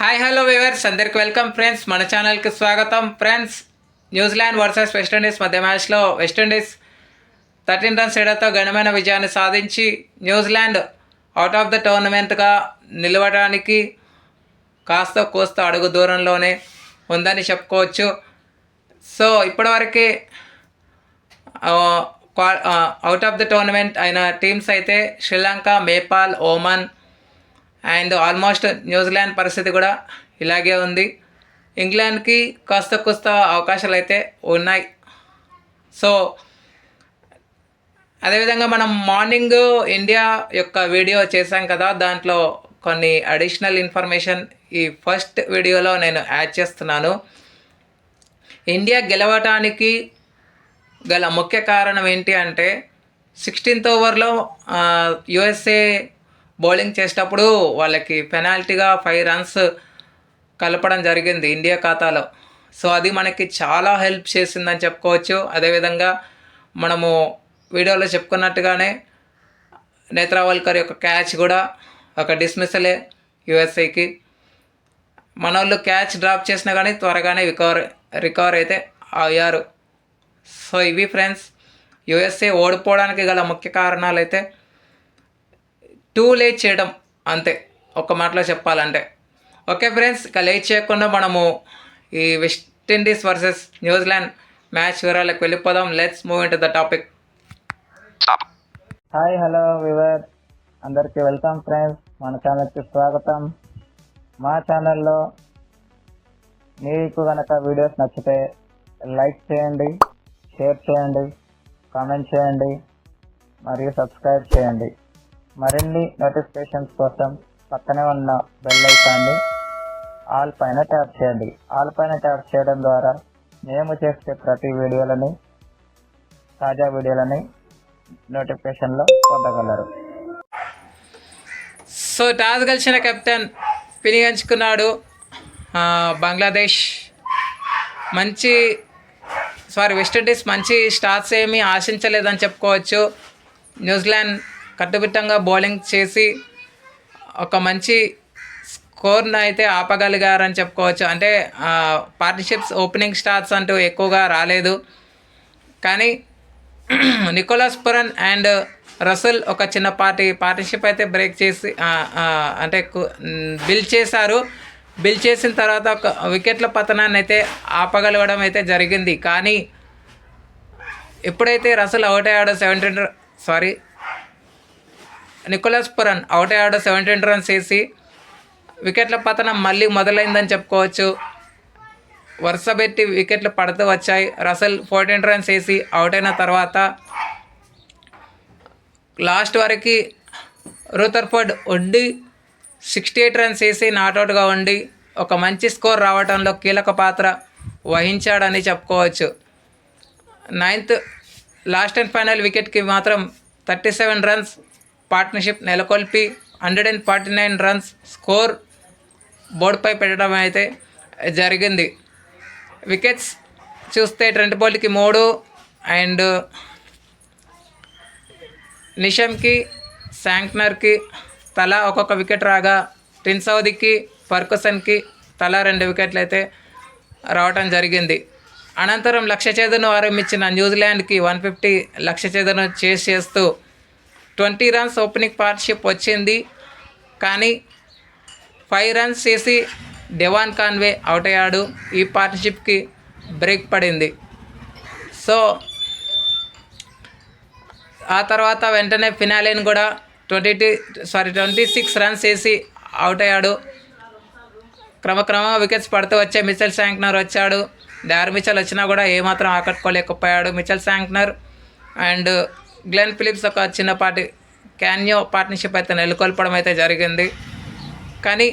Hi hello viewers అందరికి welcome friends మన ఛానల్కి స్వాగతం. ఫ్రెండ్స్ న్యూజిలాండ్ వర్సెస్ వెస్టిండీస్ మధ్య మ్యాచ్లో వెస్టిండీస్ థర్టీన్ రన్స్ తేడాతో ఘనమైన విజయాన్ని సాధించి New Zealand out of the టోర్నమెంట్గా నిలవడానికి కాస్త కోస్త అడుగు దూరంలోనే ఉందని చెప్పుకోవచ్చు. సో ఇప్పటివరకు అవుట్ ఆఫ్ ద టోర్నమెంట్ అయిన టీమ్స్ అయితే Sri Lanka Nepal Oman and almost New Zealand పరిస్థితి కూడా ఇలాగే ఉంది. ఇంగ్లాండ్కి కాస్త కొస్త అవకాశాలు అయితే ఉన్నాయి. సో అదేవిధంగా మనం మార్నింగ్ ఇండియా యొక్క వీడియో చేశాం కదా దాంట్లో కొన్ని అడిషనల్ ఇన్ఫర్మేషన్ ఈ ఫస్ట్ వీడియోలో నేను యాడ్ చేస్తున్నాను. ఇండియా గెలవటానికి గల ముఖ్య కారణం ఏంటి అంటే సిక్స్టీన్త్ ఓవర్లో యుఎస్ఏ బౌలింగ్ చేసేటప్పుడు వాళ్ళకి పెనాల్టీగా ఫైవ్ రన్స్ కలపడం జరిగింది ఇండియా ఖాతాలో. సో అది మనకి చాలా హెల్ప్ చేసిందని చెప్పుకోవచ్చు. అదేవిధంగా మనము వీడియోలో చెప్పుకున్నట్టుగానే నేత్రావల్కర్ యొక్క క్యాచ్ కూడా ఒక డిస్మిసలే యుఎస్ఐకి మన వాళ్ళు క్యాచ్ డ్రాప్ చేసినా కానీ త్వరగానే రికవర్ రికవర్ అయితే అయ్యారు. సో ఇవి ఫ్రెండ్స్ యుఎస్ఏ ఓడిపోవడానికి గల ముఖ్య కారణాలు అయితే టూ లేట్ చేయడం అంతే. ఒక మాటలో చెప్పాలంటే. ఓకే ఫ్రెండ్స్ ఇక లేట్ చేయకుండా మనము ఈ వెస్టిండీస్ వర్సెస్ న్యూజిలాండ్ మ్యాచ్ వివరాలకు వెళ్ళిపోదాం. Let's move in to the topic. Hi hello viewer అందరికీ వెల్కమ్ ఫ్రెండ్స్. మన ఛానల్కి స్వాగతం. మా ఛానల్లో మీకు కనుక వీడియోస్ నచ్చితే లైక్ చేయండి షేర్ చేయండి కామెంట్ చేయండి మరియు సబ్స్క్రైబ్ చేయండి. మరిన్ని నోటిఫికేషన్స్ కోసం పక్కనే ఉన్న బెల్ ఐకాన్ని ఆల్ పైన ట్యాప్ చేయండి. ఆల్ పైన ట్యాప్ చేయడం ద్వారా మేము చేసే ప్రతి వీడియోలని తాజా వీడియోలని నోటిఫికేషన్లో పొందగలరు. సో టాస్ గెలిచిన కెప్టెన్ పినిగించుకున్నాడు బంగ్లాదేశ్. మంచి సారీ వెస్టిండీస్ మంచి స్టార్ట్స్ ఏమీ ఆశించలేదని చెప్పుకోవచ్చు. న్యూజిలాండ్ కట్టుబిట్టంగా బౌలింగ్ చేసి ఒక మంచి స్కోర్ను అయితే ఆపగలిగారని చెప్పుకోవచ్చు. అంటే పార్ట్నర్షిప్స్ ఓపెనింగ్ స్టార్ట్స్ అంటూ ఎక్కువగా రాలేదు. కానీ నికోలస్ పురన్ అండ్ రసూల్ ఒక చిన్న పార్టీ పార్ట్నర్షిప్ అయితే బ్రేక్ చేసి అంటే బిల్ చేశారు. బిల్ చేసిన తర్వాత ఒక వికెట్ల పతనాన్ని అయితే ఆపగలగడం అయితే జరిగింది. కానీ ఎప్పుడైతే Russell out అయ్యాడో seventy sorry Nicholas Pooran out అయ్యాడు సెవెంటీన్ రన్స్ వేసి వికెట్ల పతనం మళ్ళీ మొదలైందని చెప్పుకోవచ్చు. వరుస పెట్టి వికెట్లు పడుతూ వచ్చాయి. రసల్ ఫోర్టీన్ రన్స్ వేసి అవుట్ అయిన తర్వాత లాస్ట్ వరకు రూతర్ఫర్డ్ ఉండి సిక్స్టీ ఎయిట్ రన్స్ వేసి నాట్అవుట్గా ఉండి ఒక మంచి స్కోర్ రావడంలో కీలక పాత్ర వహించాడని చెప్పుకోవచ్చు. నైన్త్ లాస్ట్ అండ్ ఫైనల్ వికెట్కి మాత్రం థర్టీ సెవెన్ రన్స్ పార్ట్నర్షిప్ నెలకొల్పి hundred and forty nine runs score బోర్డుపై పెట్టడం అయితే జరిగింది. వికెట్స్ చూస్తే ట్రెంట్ బౌల్ట్కి మూడు అండ్ నిషమ్కి శాంక్నర్కి తలా ఒక్కొక్క వికెట్ రాగా టిన్ సౌదీకి ఫర్కుసన్కి తలా రెండు వికెట్లు అయితే రావటం జరిగింది. అనంతరం లక్ష ఛేదను ఆరంభించిన న్యూజిలాండ్కి వన్ ఫిఫ్టీ లక్ష ఛేదను చేస్తూ ట్వంటీ రన్స్ ఓపెనింగ్ పార్ట్నర్షిప్ వచ్చింది. కానీ ఫైవ్ రన్స్ చేసి డెవాన్ కాన్వే అవుట్ అయ్యాడు. ఈ పార్ట్నర్షిప్కి బ్రేక్ పడింది. సో ఆ తర్వాత వెంటనే ఫినాలేని కూడా twenty two sorry twenty six runs వేసి అవుట్ అయ్యాడు. క్రమక్రమంగా వికెట్స్ పడుతూ వచ్చే మిచెల్ శాంక్నర్ వచ్చాడు. డార్ మిచెల్ వచ్చినా కూడా ఏమాత్రం ఆకట్టుకోలేకపోయాడు Mitchell Santner. And Glenn Phillips ఒక చిన్నపాటి క్యాన్యో పార్ట్నర్షిప్ అయితే నెలకొల్పడం అయితే జరిగింది. కానీ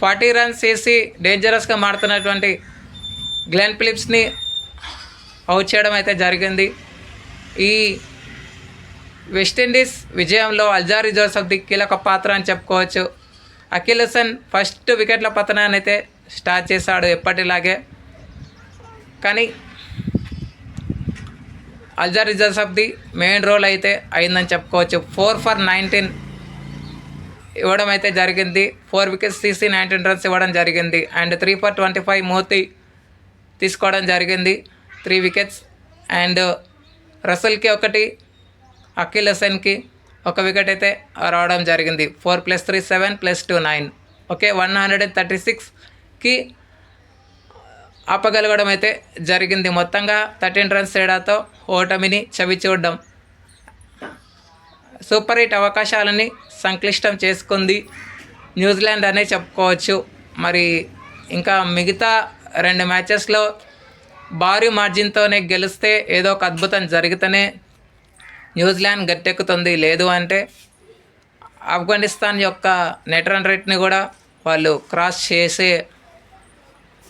ఫార్టీ రన్స్ చేసి డేంజరస్గా మారుతున్నటువంటి గ్లెన్ ఫిలిప్స్ని అవుట్ చేయడం అయితే జరిగింది. ఈ వెస్టిండీస్ విజయంలో అల్జారీ జోసఫ్ది కీలక పాత్ర అని చెప్పుకోవచ్చు. అఖిల్ హసన్ ఫస్ట్ వికెట్ల పతనాన్ని అయితే స్టార్ట్ చేశాడు ఎప్పటిలాగే. కానీ అల్జర్జర్స్ ఆఫ్ ది మెయిన్ రోల్ అయితే అయిందని చెప్పుకోవచ్చు. ఫోర్ ఫర్ నైన్టీన్ ఇవ్వడం అయితే జరిగింది. ఫోర్ వికెట్స్ తీసి నైన్టీన్ రన్స్ ఇవ్వడం జరిగింది. And three for twenty five మూర్తి తీసుకోవడం జరిగింది. త్రీ వికెట్స్ అండ్ రసల్కి ఒకటి అఖిల్ హసన్కి ఒక వికెట్ అయితే రావడం జరిగింది. Four plus three seven plus two nine. Okay one hundred and thirty సిక్స్కి ఆపగలగడం అయితే జరిగింది. మొత్తంగా థర్టీన్ రన్స్ తేడాతో ఓటమిని చవి చూడడం సూపర్ హిట్ అవకాశాలని సంక్లిష్టం చేసుకుంది న్యూజిలాండ్ అనే చెప్పుకోవచ్చు. మరి ఇంకా మిగతా రెండు మ్యాచెస్లో భారీ మార్జిన్తోనే గెలిస్తే ఏదో ఒక అద్భుతం జరిగితేనే న్యూజిలాండ్ గట్టెక్కుతుంది. లేదు అంటే ఆఫ్ఘనిస్తాన్ యొక్క నెట్ రన్ రేట్ని కూడా వాళ్ళు క్రాస్ చేసే